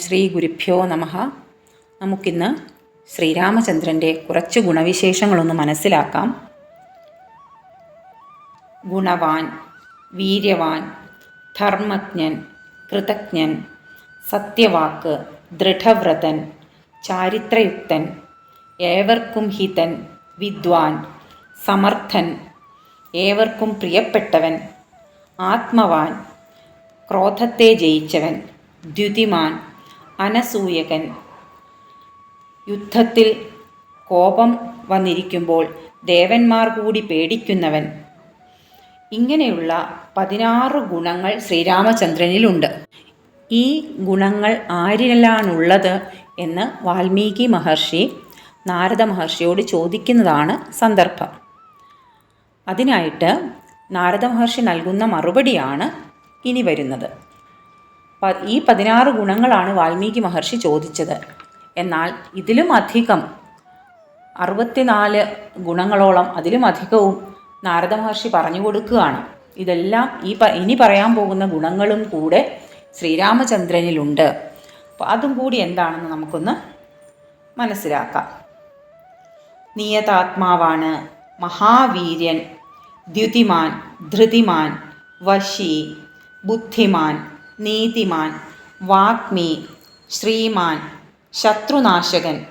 ശ്രീ ഗുരുഭ്യോ നമ. നമുക്കിന്ന് ശ്രീരാമചന്ദ്രന്റെ കുറച്ച് ഗുണവിശേഷങ്ങളൊന്ന് മനസ്സിലാക്കാം. ഗുണവാൻ വീര്യവാൻ ധർമ്മജ്ഞൻ കൃതജ്ഞൻ സത്യവാക്ക് ദൃഢവ്രതൻ ചാരിത്രയുക്തൻ ഏവർക്കും ഹിതൻ വിദ്വാൻ സമർത്ഥൻ ഏവർക്കും പ്രിയപ്പെട്ടവൻ ആത്മവാൻ ക്രോധത്തെ ജയിച്ചവൻ ദ്യുതിമാൻ അനസൂയകൻ. യുദ്ധത്തിൽ കോപം വന്നിരിക്കുമ്പോൾ ദേവന്മാർ കൂടി പേടിക്കുന്നവൻ. ഇങ്ങനെയുള്ള പതിനാറ് ഗുണങ്ങൾ ശ്രീരാമചന്ദ്രനിലുണ്ട്. ഈ ഗുണങ്ങൾ ആരിലാണുള്ളത് എന്ന് വാൽമീകി മഹർഷി നാരദ മഹർഷിയോട് ചോദിക്കുന്നതാണ് സന്ദർഭം. അതിനായിട്ട് നാരദ മഹർഷി നൽകുന്ന മറുപടിയാണ് ഇനി വരുന്നത്. ഈ പതിനാറ് ഗുണങ്ങളാണ് വാൽമീകി മഹർഷി ചോദിച്ചത്. എന്നാൽ ഇതിലും അധികം അറുപത്തിനാല് ഗുണങ്ങളോളം അതിലും അധികവും നാരദ മഹർഷി പറഞ്ഞു കൊടുക്കുകയാണ്. ഇതെല്ലാം ഈ ഇനി പറയാൻ പോകുന്ന ഗുണങ്ങളും കൂടെ ശ്രീരാമചന്ദ്രനിലുണ്ട്. അപ്പോൾ അതും കൂടി എന്താണെന്ന് നമുക്കൊന്ന് മനസ്സിലാക്കാം. നിയതാത്മാവാണ് മഹാവീര്യൻ ദ്യുതിമാൻ ധൃതിമാൻ വശി ബുദ്ധിമാൻ നീതിമാൻ വാഗ്മി ശ്രീമാൻ ശത്രുനാശകൻ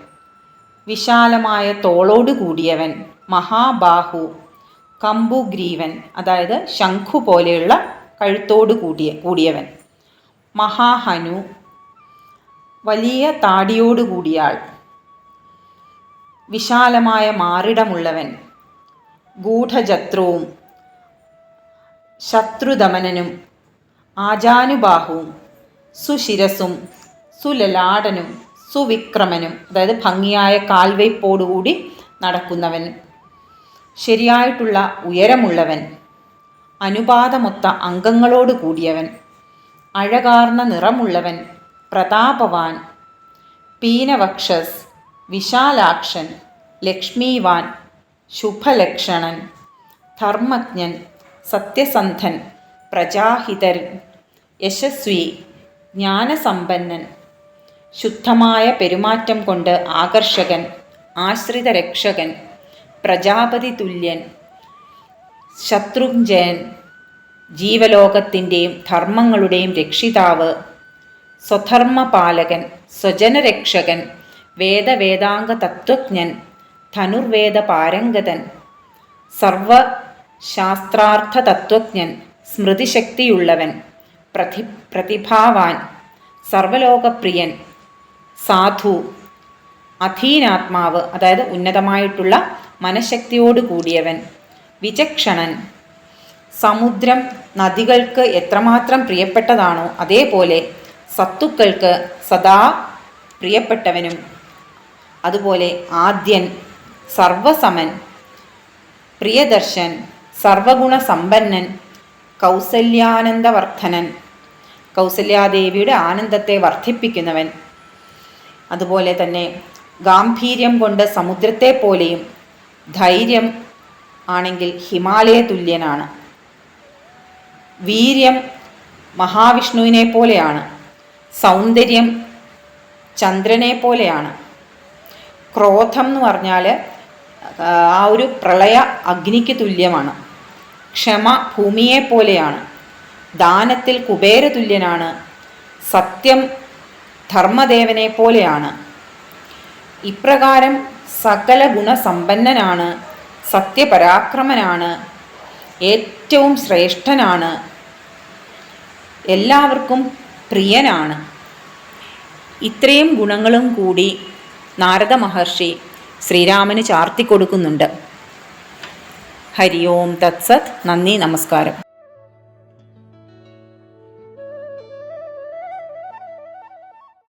വിശാലമായ തോളോട് കൂടിയവൻ മഹാബാഹു കമ്പുഗ്രീവൻ അതായത് ശംഖു പോലെയുള്ള കഴുത്തോട് കൂടിയ കൂടിയവൻ. മഹാഹനു വലിയ താടിയോട് കൂടിയാൾ. വിശാലമായ മാറിടമുള്ളവൻ. ഗൂഢജത്രുവും ശത്രുദമനനും. ആജാനുബാഹുവും സുശിരസും സുലലാടനും സുവിക്രമനും അതായത് ഭംഗിയായ കാൽവയ്പോടുകൂടി നടക്കുന്നവൻ. ശരിയായിട്ടുള്ള ഉയരമുള്ളവൻ അനുപാതമൊത്ത അംഗങ്ങളോട് കൂടിയവൻ. അഴകാർന്ന നിറമുള്ളവൻ പ്രതാപവാൻ. പീനവക്ഷസ് വിശാലാക്ഷൻ ലക്ഷ്മീവാൻ ശുഭലക്ഷണൻ. ധർമ്മജ്ഞൻ സത്യസന്ധൻ പ്രജാഹിതൻ. യശസ്വി ജ്ഞാനസമ്പന്നൻ ശുദ്ധമായ പെരുമാറ്റം കൊണ്ട് ആകർഷകൻ ആശ്രിതരക്ഷകൻ പ്രജാപതി തുല്യൻ ശത്രുഞ്ജയൻ ജീവലോകത്തിന്റെയും ധർമ്മങ്ങളുടെയും രക്ഷിതാവ് സ്വധർമ്മപാലകൻ സ്വജനരക്ഷകൻ വേദവേദാംഗ തത്വജ്ഞൻ ധനുർവേദ പാരംഗതൻ സർവശാസ്ത്രാർത്ഥ തത്വജ്ഞൻ സ്മൃതിശക്തിയുള്ളവൻ. പ്രതി പ്രതിഭാവാൻ സർവലോകപ്രിയൻ സാധു അധീനാത്മാവ് അതായത് ഉന്നതമായിട്ടുള്ള മനഃശക്തിയോട് കൂടിയവൻ വിചക്ഷണൻ. സമുദ്രം നദികൾക്ക് എത്രമാത്രം പ്രിയപ്പെട്ടതാണോ അതേപോലെ സത്തുക്കൾക്ക് സദാ പ്രിയപ്പെട്ടവനും. അതുപോലെ ആദ്യൻ സർവസമൻ പ്രിയദർശൻ സർവഗുണസമ്പന്നൻ കൗസല്യാനന്ദവർദ്ധനൻ. കൗസല്യാദേവിയുടെ ആനന്ദത്തെ വർദ്ധിപ്പിക്കുന്നവൻ. അതുപോലെ തന്നെ ഗാംഭീര്യം കൊണ്ട് സമുദ്രത്തെ പോലെയും ധൈര്യം ആണെങ്കിൽ ഹിമാലയ തുല്യനാണ്. വീര്യം മഹാവിഷ്ണുവിനെ പോലെയാണ്. സൗന്ദര്യം ചന്ദ്രനെ പോലെയാണ്. ക്രോധം എന്ന് പറഞ്ഞാൽ ആ ഒരു പ്രളയ അഗ്നിക്ക് തുല്യമാണ്. ക്ഷമ ഭൂമിയെ പോലെയാണ്. ദാനത്തിൽ കുബേരതുല്യനാണ്. സത്യം ധർമ്മദേവനെ പോലെയാണ്. ഇപ്രകാരം സകല ഗുണസമ്പന്നനാണ് സത്യപരാക്രമനാണ് ഏറ്റവും ശ്രേഷ്ഠനാണ് എല്ലാവർക്കും പ്രിയനാണ്. ഇത്രയും ഗുണങ്ങളും കൂടി നാരദ മഹർഷി ശ്രീരാമന് ചാർത്തിക്കൊടുക്കുന്നുണ്ട്. ഹരി ഓം തത്സത്. നന്ദി നമസ്കാരം.